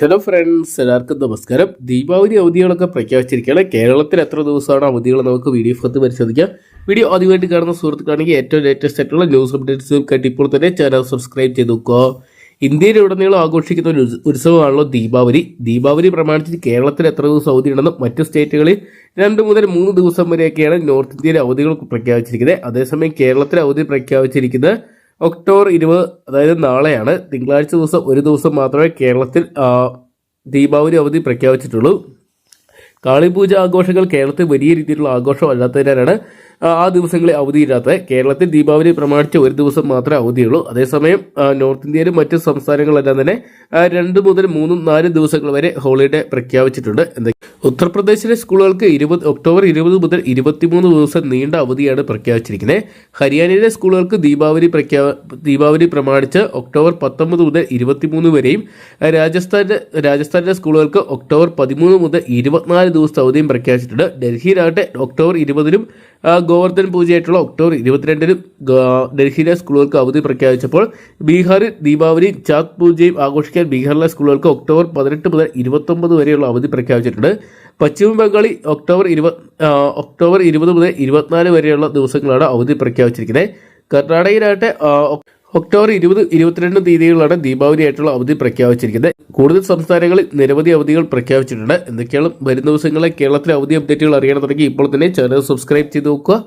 Hello friends എല്ലാവർക്കും നമസ്കാരം. ദീപാവലി അവധികളൊക്കെ പ്രഖ്യാപിച്ചിരിക്കുകയാണ്. കേരളത്തിൽ എത്ര ദിവസമാണ് അവധികൾ നമുക്ക് വീഡിയോ ഫത്ത് പരിശോധിക്കാം. വീഡിയോ ആദ്യമായിട്ട് കാണുന്ന സുഹൃത്തുക്കാണെങ്കിൽ ഏറ്റവും ലേറ്റസ്റ്റ് ആയിട്ടുള്ള ന്യൂസ് അപ്ഡേറ്റ്സും കേട്ട് ഇപ്പോൾ തന്നെ ചാനൽ സബ്സ്ക്രൈബ് ചെയ്ത് നോക്കുക. ഇന്ത്യയിലുടനീളം ആഘോഷിക്കുന്ന ഒരു ഉത്സ- ഉത്സവമാണല്ലോ ദീപാവലി. ദീപാവലി പ്രമാണിച്ച് കേരളത്തിൽ എത്ര ദിവസം അവധിയുണ്ടെന്നും മറ്റ് സ്റ്റേറ്റുകളിൽ രണ്ട് മുതൽ മൂന്ന് ദിവസം വരെയൊക്കെയാണ് നോർത്ത് ഇന്ത്യയിലെ അവധികൾ പ്രഖ്യാപിച്ചിരിക്കുന്നത്. അതേസമയം കേരളത്തിലെ അവധി പ്രഖ്യാപിച്ചിരിക്കുന്നത് ഒക്ടോബർ ഇരുപത് അതായത് നാളെയാണ്. തിങ്കളാഴ്ച ദിവസം ഒരു ദിവസം മാത്രമേ കേരളത്തിൽ ദീപാവലി അവധി പ്രഖ്യാപിച്ചിട്ടുള്ളൂ. കാളിപൂജ ആഘോഷങ്ങൾ കേരളത്തിൽ വലിയ രീതിയിലുള്ള ആഘോഷം അല്ലാത്തതിനാലാണ് ആ, ദിവസങ്ങളെ അവധിയില്ലാത്തത് കേരളത്തിൽ ദീപാവലി പ്രമാണിച്ച് ഒരു ദിവസം മാത്രമേ അവധിയുള്ളൂ. അതേസമയം നോർത്ത് ഇന്ത്യയിലും മറ്റ് സംസ്ഥാനങ്ങളെല്ലാം തന്നെ രണ്ട് മുതൽ മൂന്നും നാലും ദിവസങ്ങൾ വരെ ഹോളിഡേ പ്രഖ്യാപിച്ചിട്ടുണ്ട്. എന്തൊക്കെ ഉത്തർപ്രദേശിലെ സ്കൂളുകൾക്ക് ഇരുപത് ഒക്ടോബർ ഇരുപത് മുതൽ ഇരുപത്തിമൂന്ന് ദിവസം നീണ്ട അവധിയാണ് പ്രഖ്യാപിച്ചിരിക്കുന്നത്. ഹരിയാനയിലെ സ്കൂളുകൾക്ക് ദീപാവലി പ്രഖ്യാ ദീപാവലി പ്രമാണിച്ച് ഒക്ടോബർ പത്തൊമ്പത് മുതൽ ഇരുപത്തിമൂന്ന് വരെയും രാജസ്ഥാന്റെ രാജസ്ഥാനിലെ സ്കൂളുകൾക്ക് ഒക്ടോബർ പതിമൂന്ന് മുതൽ ഇരുപത്തിനാല് ദിവസത്തെ അവധിയും പ്രഖ്യാപിച്ചിട്ടുണ്ട്. ഡൽഹിയിലാകട്ടെ ഒക്ടോബർ ഇരുപതിനും ഗോവർദ്ധൻ പൂജയായിട്ടുള്ള ഒക്ടോബർ ഇരുപത്തിരണ്ടിനും ഡൽഹിയിലെ സ്കൂളുകൾക്ക് അവധി പ്രഖ്യാപിച്ചപ്പോൾ ബീഹാറിൽ ദീപാവലി ചാത് പൂജയും ആഘോഷിക്കാൻ ബീഹാറിലെ സ്കൂളുകൾക്ക് ഒക്ടോബർ പതിനെട്ട് മുതൽ ഇരുപത്തൊമ്പത് വരെയുള്ള അവധി പ്രഖ്യാപിച്ചിട്ടുണ്ട്. പശ്ചിമ ബംഗാളിൽ ഒക്ടോബർ ഇരുപത് ഒക്ടോബർ ഇരുപത് മുതൽ ഇരുപത്തിനാല് വരെയുള്ള ദിവസങ്ങളാണ് അവധി പ്രഖ്യാപിച്ചിരിക്കുന്നത്. കർണാടകയിലാകട്ടെ ഒക്ടോബർ ഇരുപത് ഇരുപത്തിരണ്ട് തീയതികളാണ് ദീപാവലി ആയിട്ടുള്ള അവധി പ്രഖ്യാപിച്ചിരിക്കുന്നത്. കൂടുതൽ സംസ്ഥാനങ്ങളിൽ നിരവധി അവധികൾ പ്രഖ്യാപിച്ചിട്ടുണ്ട്. എന്തൊക്കെയാണ് വരും ദിവസങ്ങളിലെ കേരളത്തിലെ അവധി അപ്ഡേറ്റുകൾ അറിയണമെന്നുണ്ടെങ്കിൽ ഇപ്പോൾ തന്നെ ചാനൽ സബ്സ്ക്രൈബ് ചെയ്ത് നോക്കുക.